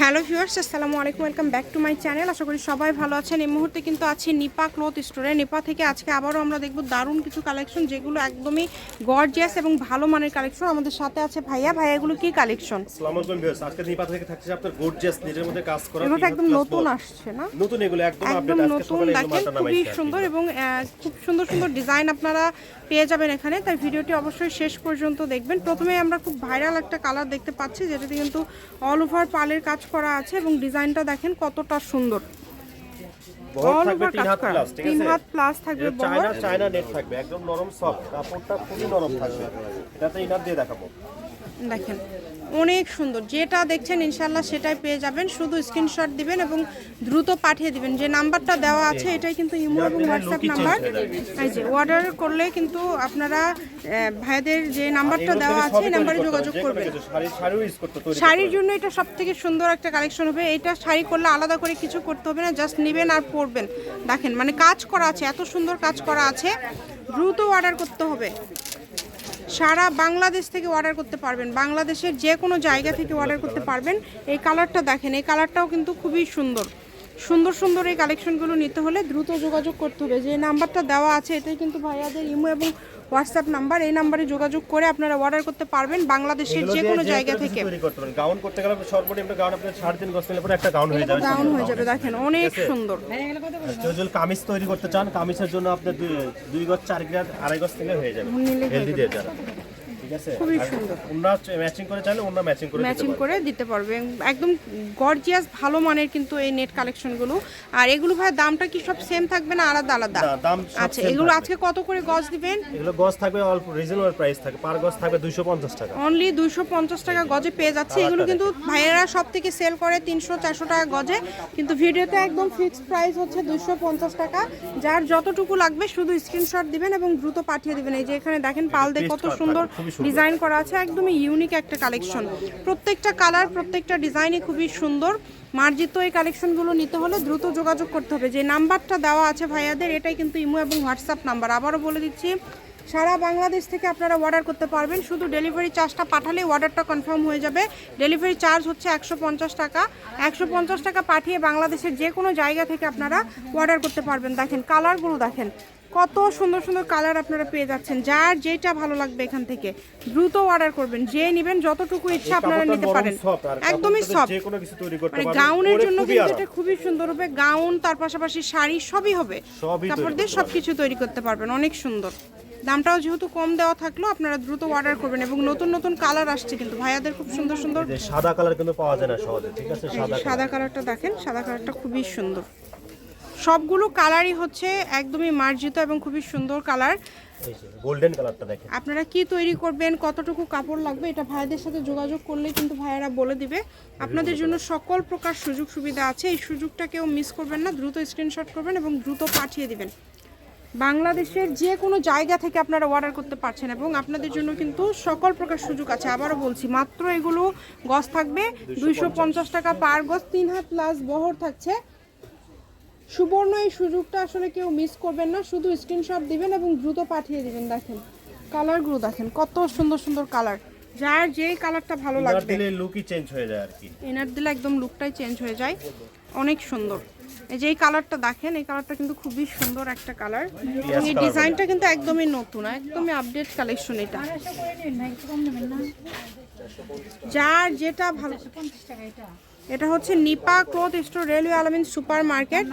Hello viewers আসসালামু আলাইকুম welcome back to my channel. আশা করি সবাই ভালো আছেন। এই মুহূর্তে কিন্তু আছি নিপা ক্লথ স্টোরে। নিপা থেকে আজকে আবারও আমরা দেখব দারুণ কিছু কালেকশন যেগুলো একদমই গর্জিয়াস এবং ভালো মানের কালেকশন আমাদের সাথে আছে ভাইয়া। ভাইয়া এগুলো কি কালেকশন আসসালামু আলাইকুম ভিউয়ার্স আজকে নিপা থেকে থাকছে আপনার গর্জিয়াস নিজের মধ্যে কাজ করা এগুলো একদম নতুন আসছে না? নতুন এগুলো একদম একদম আপডেট আজকে নতুন দেখেন খুবই সুন্দর এবং খুব সুন্দর সুন্দর ডিজাইন আপনারা পেয়ে যাবেন এখানে। তাই ভিডিওটি অবশ্যই শেষ পর্যন্ত দেখবেন। প্রথমে আমরা খুব ভাইরাল একটা কালার দেখতে পাচ্ছি যেটাতে কিন্তু অল ওভার পালের কাজ করা আছে এবং ডিজাইনটা দেখেন কতটা সুন্দর। তিন হাত প্লাস তিন হাত প্লাস থাকবে চায়না চায়না নেট থাকবে একদম নরম সফট কাপড়টা খুবই নরম থাকবে। এটাতে ইনার দিয়ে দেখাবো। দেখেন অনেক সুন্দর। যেটা দেখছেন ইনশাল্লাহ সেটাই পেয়ে যাবেন। শুধু স্ক্রিনশট দিবেন এবং দ্রুত পাঠিয়ে দিবেন। যে নাম্বারটা দেওয়া আছে এটাই কিন্তু ইমো এবং হোয়াটসঅ্যাপ নাম্বার। এই যে অর্ডার করলে কিন্তু আপনারা ভাইদের যে নাম্বারটা দেওয়া আছে এই নাম্বারে যোগাযোগ করবেন। শাড়ির জন্য এটা সব থেকে সুন্দর একটা কালেকশন হবে। এটা শাড়ি করলে আলাদা করে কিছু করতে হবে না জাস্ট নেবেন আর পরবেন। দেখেন মানে কাজ করা আছে এত সুন্দর কাজ করা আছে। দ্রুত অর্ডার করতে হবে। সারা বাংলাদেশ থেকে অর্ডার করতে পারবেন। বাংলাদেশের যে কোনো জায়গা থেকে অর্ডার করতে পারবেন। এই কালারটা দেখেন, এই কালারটাও কিন্তু খুবই সুন্দর। সুন্দর সুন্দর এই কালেকশনগুলো নিতে হলে দ্রুত যোগাযোগ করতে হবে। যে নাম্বারটা দেওয়া আছে, এটাই কিন্তু ভাইয়াদের ইমো এবং হোয়াটসঅ্যাপ নাম্বার এই নাম্বারে যোগাযোগ করে আপনারা অর্ডার করতে পারবেন বাংলাদেশের যে কোনো জায়গা থেকে। তৈরি করতে পারেন গাউন করতে গেলে সর্বনিম্ন গাউন আপনার সাড়ে তিন গজ নিলে পরে একটা গাউন হয়ে যাবে। ডাউন হয়ে যাবে দেখেন অনেক সুন্দর। যদি কামিজ তৈরি করতে চান কামিজের জন্য আপনার দুই- দুই গজ চার গ্রাম আড়াই গজ থেকে হয়ে যাবে। হেলদি দিয়ে যারা। ঠিক আছে? খুবই সুন্দর। ওনারা ম্যাচিং করে চাইলে ওনারা ম্যাচিং করে ম্যাচিং করে দিতে পারবে। একদম গর্জিয়াস ভালো মানের কিন্তু এই নেট কালেকশনগুলো আর এগুলো ভাই দামটা কি সব সেম থাকবে না আলাদা আলাদা? দাম আচ্ছা এগুলো আজকে কত করে গজ দিবেন? এগুলো গজ থাকবে অল্প রিজনেবল প্রাইস থাকে। পার গজ থাকবে দুইশো পঞ্চাশ টাকা। অনলি দুইশো পঞ্চাশ টাকা গজে পেয়ে যাচ্ছে। এগুলো কিন্তু ভাইয়েরা সব থেকে সেল করে তিনশো চারশো টাকা গজে। কিন্তু ভিডিওতে একদম ফিক্সড প্রাইস হচ্ছে দুইশো পঞ্চাশ টাকা। যার যতটুকু লাগবে শুধু স্ক্রিনশট দিবেন এবং দ্রুত পাঠিয়ে দিবেন। এই যে এখানে দেখেন পাল দিয়ে কত সুন্দর। ডিজাইন করা আছে, একদমই ইউনিক একটা কালেকশন প্রত্যেকটা কালার প্রত্যেকটা ডিজাইনই খুবই সুন্দর। মার্জিত এই কালেকশনগুলো নিতে হলে দ্রুত যোগাযোগ করতে হবে। যে নাম্বারটা দেওয়া আছে ভাইয়াদের, এটাই কিন্তু ইমো এবং হোয়াটসঅ্যাপ নাম্বার। আবারও বলে দিচ্ছি, সারা বাংলাদেশ থেকে আপনারা অর্ডার করতে পারবেন। শুধু ডেলিভারি চার্জটা পাঠালেই অর্ডারটা কনফার্ম হয়ে যাবে। ডেলিভারি চার্জ হচ্ছে একশো পঞ্চাশ টাকা। একশো পঞ্চাশ টাকা পাঠিয়ে বাংলাদেশের যে কোনো জায়গা থেকে আপনারা অর্ডার করতে পারবেন। দেখেন কালারগুলো দেখেন। কত সুন্দর সুন্দর কালার আপনারা পেয়ে যাচ্ছেন। যার যেটা ভালো লাগবে এখান থেকে দ্রুত অর্ডার করবেন। যে নেবেন যতটুকু ইচ্ছা আপনারা নিতে পারেন। একদমই সফট করতে মানে গাউনের জন্য খুবই কিন্তু এটা খুবই সুন্দর হবে। গাউন তার পাশাপাশি শাড়ি সবই হবে। কাপড় দিয়ে সবকিছু তৈরি করতে পারবেন। অনেক সুন্দর। দামটাও যেহেতু কম দেওয়া থাকল আপনারা দ্রুত অর্ডার করবেন এবং নতুন নতুন কালার আসছে কিন্তু। ভাইয়াদের খুব সুন্দর সুন্দর সাদা কালার কিন্তু পাওয়া যায় না সহজে ঠিক আছে? সাদা কালারটা দেখেন সাদা কালারটা খুবই সুন্দর। সবগুলো কালারই হচ্ছে একদমই মার্জিত এবং খুবই সুন্দর কালার। গোল্ডেন কালারটা দেখেন। আপনারা কি তৈরি করবেন কতটুকু কাপড় লাগবে এটা ভাইদের সাথে যোগাযোগ করলে কিন্তু ভাইয়ারা বলে দিবে। আপনাদের জন্য সকল প্রকার সুযোগ সুবিধা আছে এই সুযোগটা কেউ মিস করবেন না দ্রুত স্ক্রিনশট করবেন এবং দ্রুত পাঠিয়ে দিবেন। বাংলাদেশের যে কোনো জায়গা থেকে আপনারা অর্ডার করতে পারছেন এবং আপনাদের জন্য কিন্তু সকল প্রকার সুযোগ আছে। আবারও বলছি মাত্র এগুলো গজ থাকবে দুইশো পঞ্চাশ। টাকা পার গজ তিন হাত প্লাস বহর থাকছে। সুবর্ণ এই সুযোগটা আসলে কেউ মিস করবেন না। শুধু স্ক্রিনশট দিবেন এবং দ্রুত পাঠিয়ে দিবেন দেখেন। কালারগুলো দেখেন কত সুন্দর সুন্দর কালার যার যেই কালারটা ভালো লাগবে। দিলে লুকই চেঞ্জ হয়ে যায় আর কি। এনার দিলে একদম লুকটাই চেঞ্জ হয়ে যায়। অনেক সুন্দর। এই যে এই কালারটা দেখেন এই কালারটা কিন্তু খুবই সুন্দর একটা কালার এবং এই ডিজাইনটা কিন্তু একদমই নতুন একদমই আপডেট কালেকশন এটা। যার যেটা ভালো এটা হচ্ছে Nipa cloth store railway Alamin super market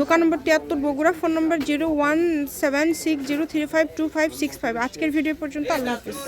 দোকান নম্বর তিয়াত্তর Bogura, phone number zero one seven six zero three five two five six five. আজকের ভিডিও পর্যন্ত আল্লাহ হাফিজ।